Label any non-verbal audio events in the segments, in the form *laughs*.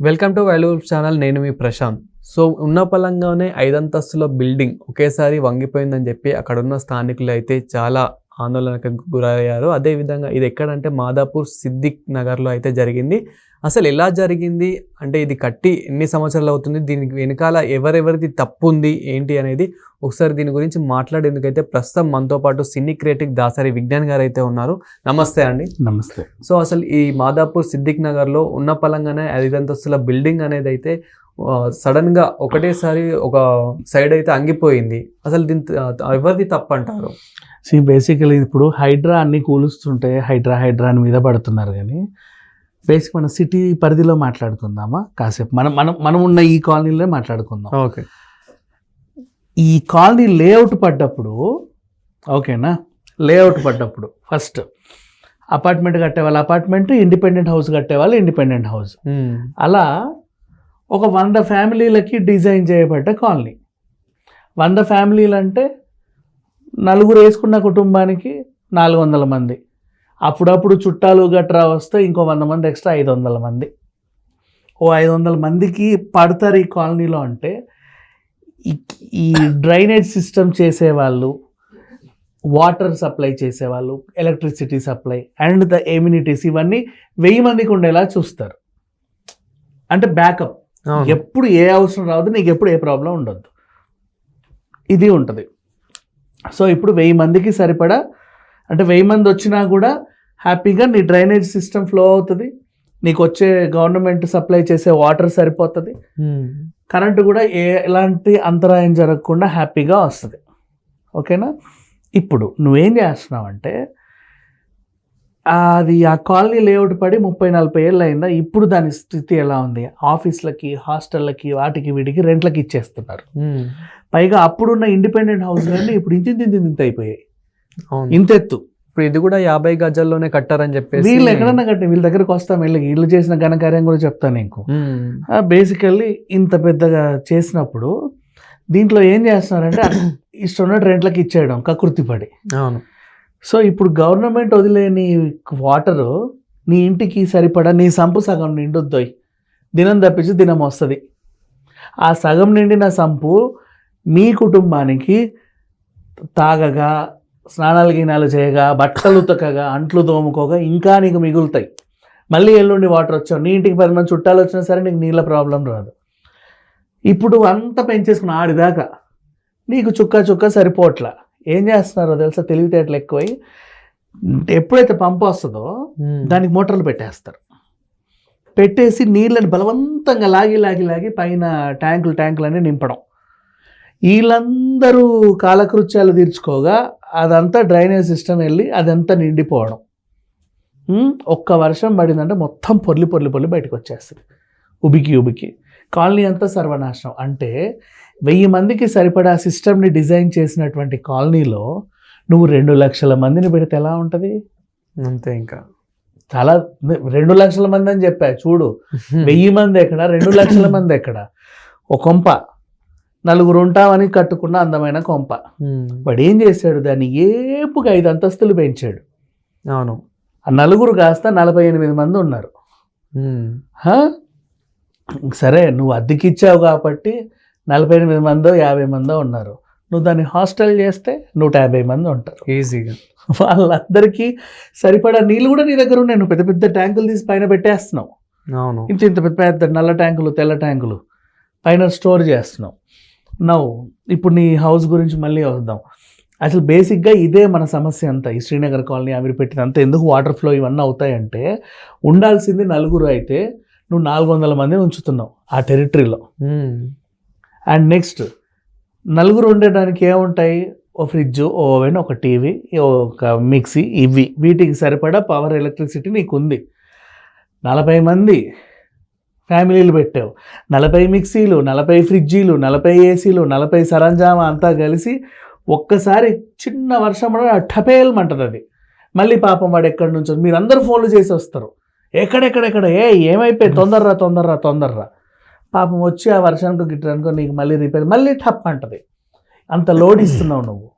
Welcome to valuable channel నేను మీ Prashanth. So ఉన్న పలంగానే ఐదంతస్తుల building ఒకేసారి వంగిపోయిందని చెప్పి అక్కడున్న స్థానికులు అయితే చాలా ఆందోళనకు గురయ్యారు. అదేవిధంగా ఇది ఎక్కడంటే మాదాపూర్ సిద్దిక్ నగర్లో అయితే జరిగింది. అసలు ఎలా జరిగింది? అంటే ఇది కట్టి ఎన్ని సంవత్సరాలు అవుతుంది? దీనికి వెనకాల ఎవరెవరిది తప్పు ఉంది ఏంటి అనేది ఒకసారి దీని గురించి మాట్లాడేందుకైతే ప్రస్తుతం మనతో పాటు సినీ క్రియేటిక్ దాసరి విజ్ఞాన్ గారు అయితే ఉన్నారు. నమస్తే అండి. నమస్తే. సో అసలు ఈ మాదాపూర్ సిద్దిక్ నగర్లో ఉన్న పలంగానే ఐదంతస్తుల బిల్డింగ్ అనేది అయితే ఆ, సడన్గా ఒకటేసారి ఒక సైడ్ అయితే అంగిపోయింది. అసలు దీని ఎవరిది తప్పు అంటారు సి బేసికలీ ఇప్పుడు హైడ్రా అన్ని కూలుస్తుంటే హైడ్రా హైడ్రా అని మీద పడుతున్నారు కానీ బేసిక్ మన సిటీ పరిధిలో మాట్లాడుకుందామా? కాసేపు. మనం మనం మనం ఉన్న ఈ కాలనీలో మాట్లాడుకుందాం. ఓకే. ఈ కాలనీ లేఅవుట్ పడ్డప్పుడు ఓకేనా? లేఅవుట్ పడ్డప్పుడు ఫస్ట్ అపార్ట్మెంట్ కట్టే వాళ్ళు అపార్ట్మెంట్ ఇండిపెండెంట్ హౌస్ కట్టే వాళ్ళు ఇండిపెండెంట్ హౌస్. అలా ఒక వంద ఫ్యామిలీలకి డిజైన్ చేయబడ్డ కాలనీ. వంద ఫ్యామిలీలు అంటే నలుగురు వేసుకున్న కుటుంబానికి నాలుగు వందల మంది. అప్పుడప్పుడు చుట్టాలు గట్రా వస్తే ఇంకో వంద మంది ఎక్స్ట్రా ఐదు వందల మంది. ఓ ఐదు వందల మందికి పడతారు ఈ కాలనీలో అంటే ఈ- డ్రైనేజ్ సిస్టమ్ చేసేవాళ్ళు వాటర్ సప్లై చేసేవాళ్ళు electricity supply and the amenities ఇవన్నీ వెయ్యి మందికి ఉండేలా చూస్తారు. అంటే బ్యాకప్. ఎప్పుడు ఏ అవసరం రావద్దు నీకు ఎప్పుడు ఏ ప్రాబ్లం ఉండొద్దు. ఇది ఉంటుంది. సో ఇప్పుడు వెయ్యి మందికి సరిపడా అంటే వెయ్యి మంది వచ్చినా కూడా హ్యాపీగా నీ డ్రైనేజ్ సిస్టమ్ ఫ్లో అవుతుంది. నీకు వచ్చే గవర్నమెంట్ సప్లై చేసే వాటర్ సరిపోతుంది. కరెంటు కూడా ఏ ఎలాంటి అంతరాయం జరగకుండా హ్యాపీగా వస్తుంది. ఓకేనా? ఇప్పుడు నువ్వేం చేస్తున్నావు అంటే అది ఆ కాలనీ లేఅవుట్ పడి ముప్పై నలభై ఏళ్ళు అయిందా ఇప్పుడు దాని స్థితి ఎలా ఉంది? ఆఫీస్లకి హాస్టళ్ళకి వాటికి వీటికి రెంట్లకి ఇచ్చేస్తున్నారు. పైగా అప్పుడున్న ఇండిపెండెంట్ హౌస్లన్నీ ఇప్పుడు ఇంత ఇంత అయిపోయాయి. ఇంతెత్తు ఇప్పుడు ఇది కూడా యాభై గజాల్లోనే కట్టారని చెప్పేసి వీళ్ళు ఎక్కడన్నా కట్టి వీళ్ళ దగ్గరకు వస్తాం వీళ్ళకి వీళ్ళు చేసిన ఘనకార్యం కూడా చెప్తాను నీకు. మ్మ్. బేసికల్లీ ఇంత పెద్దగా చేసినప్పుడు దీంట్లో ఏం చేస్తున్నారంటే *coughs* ఇష్టం ఉన్నట్టు రెంట్లకి ఇచ్చేయడం కకృతి పడి. అవును. సో ఇప్పుడు గవర్నమెంట్ వదిలేని వాటరు నీ ఇంటికి సరిపడా నీ సంపు సగం నిండుద్దోయ్ దినం తప్పించి దినం వస్తుంది. ఆ సగం నిండిన సంపు మీ కుటుంబానికి తాగగా స్నానాలు గినాలు చేయగా బట్టలు ఉతకగా అంట్లు తోముకోగా ఇంకా నీకు మిగులుతాయి. మళ్ళీ ఎల్లుండి వాటర్ వచ్చావు. నీ ఇంటికి పది మంది చుట్టాలు వచ్చినా సరే నీకు నీళ్ళ ప్రాబ్లం రాదు. ఇప్పుడు అంతా పెంచేసుకున్న ఆడిదాకా నీకు చుక్క చుక్క సరిపోవట్లా. ఏం చేస్తున్నారో తెలుసా? తెలివితేటలు ఎక్కువై ఎప్పుడైతే పంపు వస్తుందో. దానికి మోటార్లు పెట్టేస్తారు. పెట్టేసి నీళ్ళని బలవంతంగా లాగి లాగి లాగి పైన ట్యాంకులు ట్యాంకులు అన్నీ నింపడం. వీళ్ళందరూ కాలకృత్యాలు తీర్చుకోగా అదంతా డ్రైనేజ్ సిస్టమ్ వెళ్ళి అదంతా నిండిపోవడం. ఒక్క వర్షం పడిందంటే మొత్తం పొర్లి పొర్లి పొర్లి బయటకు వచ్చేస్తుంది. ఉబికి ఉబికి. కాలనీ అంతా సర్వనాశనం. అంటే వెయ్యి మందికి సరిపడా సిస్టమ్ని డిజైన్ చేసినటువంటి కాలనీలో నువ్వు రెండు లక్షల మందిని పెడితే ఎలా ఉంటుంది? అంతే ఇంకా. చాలా రెండు లక్షల మంది అని చెప్పా చూడు. *laughs* వెయ్యి మంది ఎక్కడ? రెండు లక్షల మంది ఎక్కడ? ఒక కొంప. నలుగురు ఉంటామని కట్టుకున్న అందమైన కొంప. వాడు ఏం చేశాడు? దాన్ని ఏపుగా ఐదు అంతస్తులు పెంచాడు. అవును. ఆ నలుగురు కాస్త నలభై ఎనిమిది మంది ఉన్నారు? సరే నువ్వు అద్దెకిచ్చావు కాబట్టి నలభై ఎనిమిది మందో యాభై మందో ఉన్నారు. నువ్వు దాన్ని హాస్టల్ చేస్తే నూట యాభై మంది ఉంటారు. ఈజీగా. వాళ్ళందరికీ సరిపడా నీళ్ళు కూడా నీ దగ్గర ఉన్నాయి. నువ్వు పెద్ద పెద్ద ట్యాంకులు తీసి పైన పెట్టేస్తున్నావు. అవును. ఇంత ఇంత పెద్ద పెద్ద నల్ల ట్యాంకులు తెల్ల ట్యాంకులు పైన స్టోర్ చేస్తున్నావు. నవ్వు ఇప్పుడు నీ హౌస్ గురించి మళ్ళీ వద్దాం. అసలు బేసిక్గా ఇదే మన సమస్య అంతా. ఈ శ్రీనగర్ కాలనీ అవి పెట్టిన అంత ఎందుకు వాటర్ ఫ్లో ఇవన్నీ అవుతాయంటే ఉండాల్సింది నలుగురు అయితే నువ్వు నాలుగు వందల మందిని ఉంచుతున్నావు ఆ టెరిటరీలో. అండ్ నెక్స్ట్ నలుగురు ఉండడానికి ఏముంటాయి? ఓ ఫ్రిడ్జ్ ఓ ఓవెన్ ఒక టీవీ ఒక మిక్సీ ఇవి. వీటికి సరిపడా పవర్ ఎలక్ట్రిసిటీ నీకు ఉంది నలభై మంది ఫ్యామిలీలు పెట్టావు. నలభై మిక్సీలు నలభై ఫ్రిడ్జీలు నలభై ఏసీలు నలభై సరంజామా అంతా కలిసి ఒక్కసారి చిన్న వర్షం పడినా టపేల్మంటది అది. మళ్ళీ పాపం వాడు ఎక్కడి నుంచో మీరందరూ ఫోన్లు చేసి వస్తారు ఎక్కడెక్కడెక్కడ? ఏ ఏమైపోయి తొందరరా తొందరరా తొందర్రా. పాపం వచ్చి ఆ వర్షానికి గిట్టడానికి నీకు మళ్ళీ రిపేర్ మళ్ళీ టప్ అంటది. అంత లోడ్ ఇస్తున్నావు నువ్వు.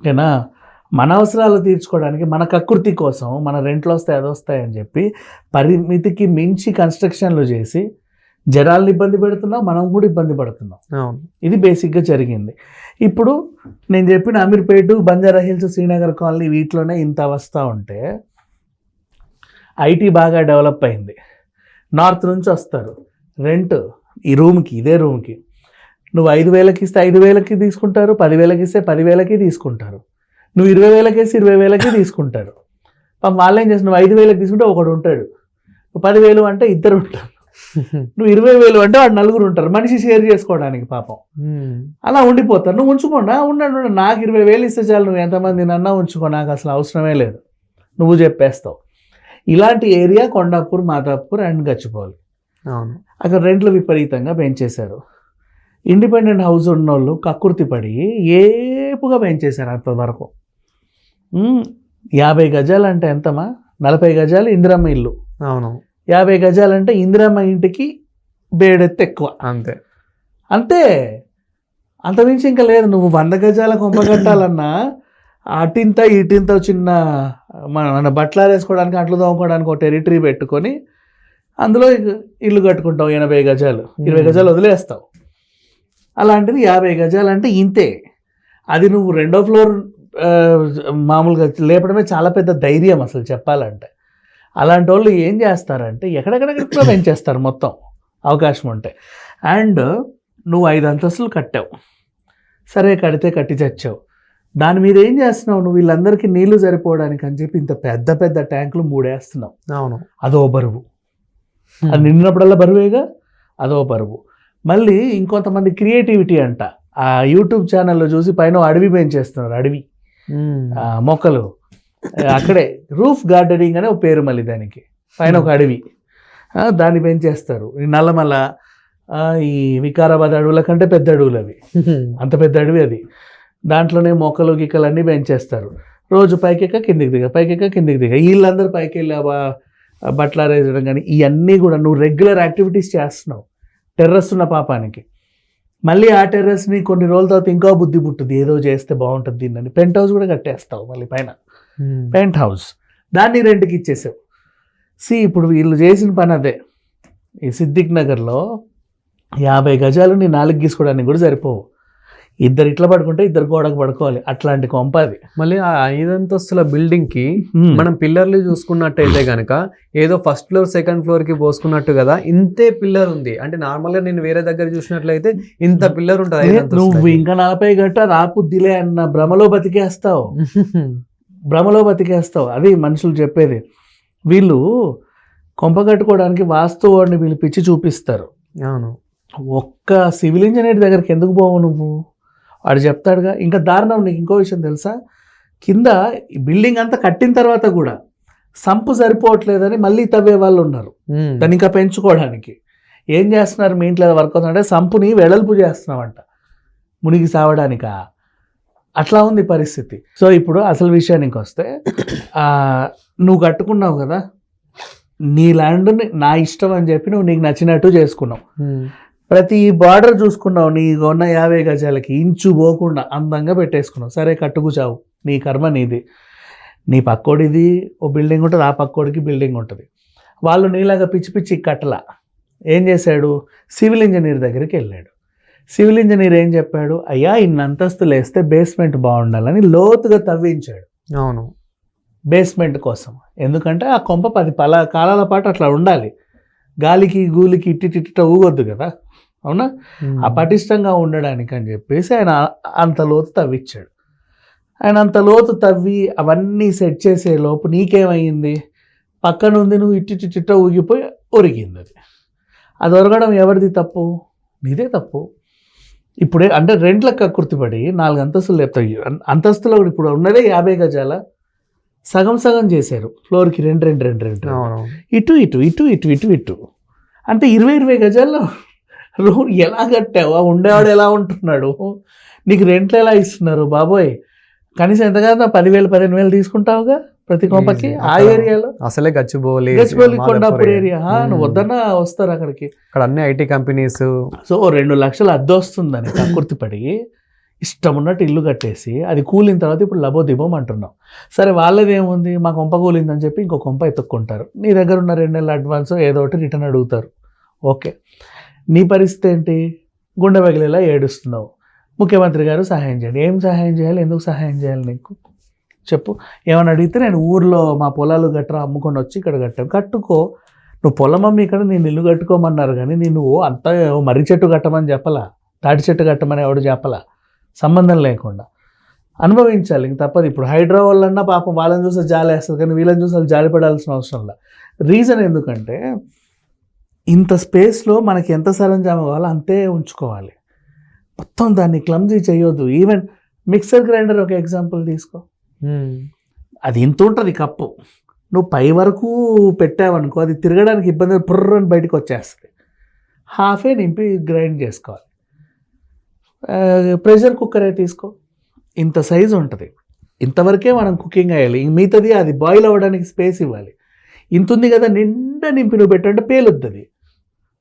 ఓకేనా? మన అవసరాలు తీర్చుకోవడానికి మన కకృతి కోసం మన రెంట్లో వస్తాయి అది వస్తాయి అని చెప్పి పరిమితికి మించి కన్స్ట్రక్షన్లు చేసి జనాల్ని ఇబ్బంది పెడుతున్నాం మనం కూడా ఇబ్బంది పడుతున్నాం. అవును. ఇది బేసిక్గా జరిగింది. ఇప్పుడు నేను చెప్పిన అమీర్పేట బంజారా హిల్స్ శ్రీనగర్ కాలనీ వీటిలోనే ఇంత అవస్థ ఉంటే ఐటీ బాగా డెవలప్ అయింది. నార్త్ నుంచి వస్తారు. రెంట్ ఈ రూమ్కి ఇదే రూమ్కి. నువ్వు ఐదు వేలకి ఇస్తే ఐదు వేలకి తీసుకుంటారు పదివేలకి ఇస్తే పదివేలకి తీసుకుంటారు. నువ్వు ఇరవై వేలకి ఇస్తే ఇరవై వేలకి తీసుకుంటారు. పాపం వాళ్ళు ఏం చేస్తారు? నువ్వు ఐదు వేలకి తీసుకుంటే ఒకడు ఉంటాడు. నువ్వు పదివేలు అంటే ఇద్దరు ఉంటారు. నువ్వు ఇరవై వేలు అంటే వాడు నలుగురు ఉంటారు. మనిషి షేర్ చేసుకోవడానికి పాపం. అలా ఉండిపోతారు. నువ్వు ఉంచుకోండా. ఉండండి ఉండండి. నాకు ఇరవై వేలు ఇస్తే చాలు. నువ్వు ఎంతమంది నన్నా ఉంచుకో. నాకు అసలు అవసరమే లేదు. నువ్వు చెప్పేస్తావు. ఇలాంటి ఏరియా కొండాపూర్ మాదాపూర్ అండ్ గచ్చిపోవాలి అవును. అక్కడ రెంట్లు విపరీతంగా పెంచేశారు. ఇండిపెండెంట్ హౌస్ ఉన్నోళ్ళు కక్కుర్తి పడి ఏపుగా పెంచేశారు అంతవరకు యాభై గజాలు అంటే ఎంతమా నలభై గజాలు ఇందిరమ్మ ఇల్లు. అవును. యాభై గజాలు అంటే ఇందిరమ్మ ఇంటికి బేడెత్తి ఎక్కువ. అంతే. అంతే. అంతమించి ఇంకా లేదు. నువ్వు వంద గజాల కొంప కట్టాలన్నా అటింత ఇటింత చిన్న మన మన బట్టలు వేసుకోవడానికి అట్లు తోముకోవడానికి ఒక టెరిటరీ పెట్టుకొని అందులో ఇల్లు కట్టుకుంటావు ఎనభై గజాలు. ఇరవై గజాలు వదిలేస్తావు అలాంటిది యాభై గజాలు అంటే ఇంతే. అది నువ్వు రెండో ఫ్లోర్ మామూలుగా లేపడమే చాలా పెద్ద ధైర్యం అసలు చెప్పాలంటే. అలాంటి వాళ్ళు ఏం చేస్తారంటే ఎక్కడెక్కడెక్కడ పెంచేస్తారు మొత్తం అవకాశం ఉంటే. అండ్ నువ్వు ఐదు అంతస్తులు కట్టావు. సరే కడితే కట్టి చచ్చావు. దాని మీద ఏం చేస్తున్నావు? నువ్వు వీళ్ళందరికీ నీళ్ళు సరిపోవడానికి అని చెప్పి ఇంత పెద్ద పెద్ద ట్యాంకులు మూడేస్తున్నావు. అవును. అదో బరువు. అది నిండినప్పుడల్లా బరువేగా అదో బరువు. మళ్ళీ ఇంకొంతమంది క్రియేటివిటీ అంట. ఆ యూట్యూబ్ ఛానల్లో చూసి పైన అడవి పెంచేస్తున్నారు అడవి. ఆ, మొక్కలు. అక్కడే. రూఫ్ గార్డెనింగ్ అనే ఒక పేరు మళ్ళీ దానికి. పైన ఒక అడవి. ఆ, దాన్ని పెంచేస్తారు. ఈ నల్లమల ఈ వికారాబాద్ అడవుల కంటే పెద్ద అడవులు అవి. అంత పెద్ద అడవి అది. దాంట్లోనే మొక్కలు గిక్కలు అన్నీ పెంచేస్తారు. రోజు పైకెక్క కిందికి దిగ పైకెక్క కిందికి దిగ. వీళ్ళందరూ పైకి వెళ్ళి ఆ బ- ఆ బట్టలు ఆరేసడం కానీ ఇవన్నీ కూడా నువ్వు రెగ్యులర్ యాక్టివిటీస్ చేస్తున్నావు. టెర్రస్ ఉన్న పాపానికి. మళ్ళీ ఆ టెర్రస్ని కొన్ని రోజుల తర్వాత ఇంకా బుద్ధి పుట్టుద్ది. ఏదో చేస్తే బాగుంటుంది దీన్ని. పెంట్ హౌస్ కూడా కట్టేస్తావు మళ్ళీ పైన. పెంట్ హౌస్ దాన్ని రెంట్కి ఇచ్చేసావు. సి ఇప్పుడు వీళ్ళు చేసిన పని అదే. ఈ సిద్దిక్ నగర్లో యాభై గజాలు నీ నాలుగు గీసుకోవడానికి కూడా సరిపోవు. ఇద్దరు ఇట్లా పడుకుంటే ఇద్దరు గోడకు పడుకోవాలి. అట్లాంటి కొంప అది. మళ్ళీ ఆ ఐదంతస్తుల బిల్డింగ్కి. మనం పిల్లర్లు చూసుకున్నట్టయితే గనక ఏదో ఫస్ట్ ఫ్లోర్ సెకండ్ ఫ్లోర్కి పోసుకున్నట్టు కదా ఇంతే పిల్లర్ ఉంది. అంటే నార్మల్గా నేను వేరే దగ్గర చూసినట్లయితే ఇంత పిల్లర్ ఉంటుంది. నువ్వు ఇంకా నలభై గంట రాపుద్దిలే అన్న భ్రమలో బతికేస్తావు. *laughs* భ్రమలో బతికేస్తావు. అది మనుషులు చెప్పేది. వీళ్ళు కొంప కట్టుకోవడానికి వాస్తువాడిని పిలిపించి చూపిస్తారు. అవును. ఒక్క సివిల్ ఇంజనీర్ దగ్గరికి ఎందుకు పోవు నువ్వు? వాడు చెప్తాడుగా. ఇంకా దారుణం నీకు ఇంకో విషయం తెలుసా? కింద ఈ బిల్డింగ్ అంతా కట్టిన తర్వాత కూడా సంపు సరిపోవట్లేదని మళ్ళీ తవ్వే వాళ్ళు ఉన్నారు. దాన్ని ఇంకా పెంచుకోవడానికి. ఏం చేస్తున్నారు? మీ ఇంట్లో వర్క్ అవుతుందంటే సంపుని వెడల్పు చేస్తున్నామంట. మునిగి సావడానికా? అట్లా ఉంది పరిస్థితి. సో ఇప్పుడు అసలు విషయానికి వస్తే నువ్వు కట్టుకున్నావు కదా? నీ ల్యాండ్ని నా ఇష్టం అని చెప్పి నువ్వు నీకు నచ్చినట్టు చేసుకున్నావు. ప్రతి బార్డర్ చూసుకున్నావు నీ ఉన్న యాభై గజాలకి ఇంచు పోకుండా అందంగా పెట్టేసుకున్నావు. సరే కట్టుకుచావు నీ కర్మ నీది. నీ పక్కోడిది ఓ బిల్డింగ్ ఉంటుంది ఆ పక్కోడికి బిల్డింగ్ ఉంటుంది. వాళ్ళు నీలాగా పిచ్చి పిచ్చి కట్టల. ఏం చేశాడు? సివిల్ ఇంజనీర్ దగ్గరికి వెళ్ళాడు. సివిల్ ఇంజనీర్ ఏం చెప్పాడు? అయ్యా ఇన్ని అంతస్తులు వేస్తే బేస్మెంట్ బాగుండాలని లోతుగా తవ్వించాడు. అవును. బేస్మెంట్ కోసం. ఎందుకంటే ఆ కొంప పది పల కాలాల పాటు అట్లా ఉండాలి. గాలికి గూలికి ఇట్టిటిట్ట ఊగొద్దు కదా? అవునా? ఉమ్. ఆ పటిష్టంగా ఉండడానికి అని చెప్పేసి ఆయన అంత లోతు తవ్విచ్చాడు. ఆయన అంత లోతు తవ్వి అవన్నీ సెట్ చేసే లోపు నీకేమైంది? పక్కన ఉంది నువ్వు ఇట్టిటిట్ట ఊగిపోయి ఒరిగింది అది. అది ఒరగడం ఎవరిది తప్పు? నీదే తప్పు. ఇప్పుడే అంటే రెంట్లకు కక్కుర్తిపడి నాలుగు అంతస్తులు లేపుతాయి. అంతస్తులో కూడా ఇప్పుడు ఉన్నదే యాభై గజాల? సగం సగం చేశారు. ఫ్లోర్కి రెండు రెండు రెండు రెండు. ఇటు ఇటు ఇటు ఇటు ఇటు ఇటు. అంటే ఇరవై ఇరవై గజాల్లో రూమ్ ఎలా కట్టావు? ఉండేవాడు ఎలా ఉంటున్నాడు? నీకు రెంట్లు ఎలా ఇస్తున్నారు బాబోయ్? కనీసం ఎంత కాదు పదివేలు పదిహేను వేలు తీసుకుంటావుగా ప్రతి కొంపకి. ఆ ఏరియాలో? అసలే గచ్చిబౌలి గచ్చిబౌలి కొండాపూర్ ఏరియా. నువ్వు. వద్దన్నా వస్తారు అక్కడికి. అక్కడ అన్ని ఐటీ కంపెనీస్. సో రెండు లక్షలు అద్దె వస్తుందని *clears throat* కక్కుర్తిపడి ఇష్టం ఉన్నట్టు ఇల్లు కట్టేసి అది కూలిన తర్వాత ఇప్పుడు లబోదిబం అంటున్నాం. సరే వాళ్ళది ఏముంది మా కొంప కూలిందని చెప్పి ఇంకో కొంప ఎత్తుక్కుంటారు. నీ దగ్గర ఉన్న రెండు నెలల అడ్వాన్స్ ఏదో ఒకటి రిటర్న్ అడుగుతారు. ఓకే. నీ పరిస్థితి ఏంటి? గుండె పగిలేలా ఏడుస్తున్నావు. ముఖ్యమంత్రి గారు సహాయం చేయండి. ఏం సహాయం చేయాలి? ఎందుకు సహాయం చేయాలి నీకు? చెప్పు. ఏమని అడిగితే నేను ఊర్లో మా పొలాలు గట్రా అమ్ముకొని వచ్చి ఇక్కడ కట్టాను కట్టుకో. నువ్వు పొలం అమ్మి ఇక్కడ నేను ఇల్లు కట్టుకోమన్నారు కానీ నేను అంత మర్రి చెట్టు కట్టమని చెప్పలా. తాటి చెట్టు కట్టమని ఎవడు చెప్పలా? సంబంధం లేకుండా. అనుభవించాలి ఇంక తప్పదు. ఇప్పుడు హైడ్రా వాళ్ళన్నా పాపం వాళ్ళని చూస్తే జాలి వేస్తుంది కానీ వీళ్ళని చూస్తే వాళ్ళు జాలి పడాల్సిన అవసరం లేదు రీజన్ ఎందుకంటే ఇంత స్పేస్లో మనకి ఎంత సరంజామ కావాలో అంతే ఉంచుకోవాలి. మొత్తం దాన్ని క్లమ్జీ చేయొద్దు. ఈవెన్ మిక్సర్ గ్రైండర్ ఒక ఎగ్జాంపుల్ తీసుకో. అది ఇంత ఉంటుంది కప్పు. నువ్వు పై వరకు పెట్టావనుకో అది తిరగడానికి ఇబ్బంది పుర్ర అని బయటకు వచ్చేస్తుంది హాఫే నింపి గ్రైండ్ చేసుకోవాలి. ప్రెషర్ కుక్కరే తీసుకో. ఇంత సైజు ఉంటుంది. ఇంతవరకే మనం కుకింగ్ అయ్యాలి. ఇంక మిగతాది అది బాయిల్ అవ్వడానికి స్పేస్ ఇవ్వాలి. ఇంత ఉంది కదా నిండా నింపి నువ్వు పెట్టంటే పేలుద్ది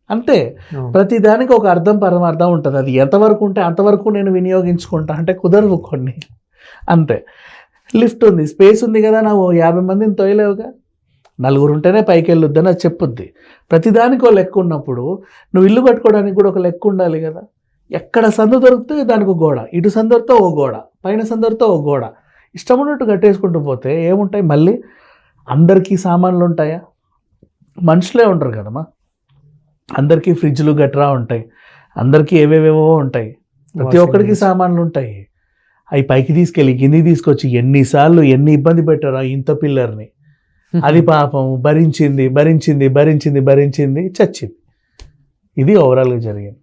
అంతే. అవును. ప్రతి దానికి ఒక అర్థం పరమార్థం ఉంటుంది. అది ఎంతవరకు ఉంటే అంతవరకు నేను వినియోగించుకుంటా అంటే కుదరదు కొన్ని. అంతే. లిఫ్ట్ ఉంది. స్పేస్ ఉంది కదా నా ఓ యాభై మందిని తోయలేవుగా? నలుగురు ఉంటేనే పైకి వెళ్ళొద్దని అది చెప్పుద్ది. ప్రతిదానికి ఒక లెక్క ఉన్నప్పుడు నువ్వు ఇల్లు కట్టుకోవడానికి కూడా ఒక లెక్క ఉండాలి కదా. ఎక్కడ సందు దొరికితే దానికి గోడ ఇటు సందరితో ఓ గోడ పైన సందరితో ఓ గోడ. ఇష్టం ఉన్నట్టు కట్టేసుకుంటూ పోతే ఏముంటాయి మళ్ళీ? అందరికీ సామాన్లు ఉంటాయా? మనుషులే ఉంటారు కదమ్మా. అందరికీ ఫ్రిడ్జ్లు గట్రా ఉంటాయి. అందరికీ ఏవేవేవో ఉంటాయి. ప్రతి ఒక్కరికి. సామాన్లు ఉంటాయి. అవి పైకి తీసుకెళ్ళి కిందికి తీసుకొచ్చి ఎన్నిసార్లు ఎన్ని ఇబ్బంది పెట్టారు ఆ ఇంత పిల్లర్ని. *laughs* అది పాపం భరించింది భరించింది భరించింది భరించింది చచ్చింది. ఇది ఓవరాల్గా జరిగింది.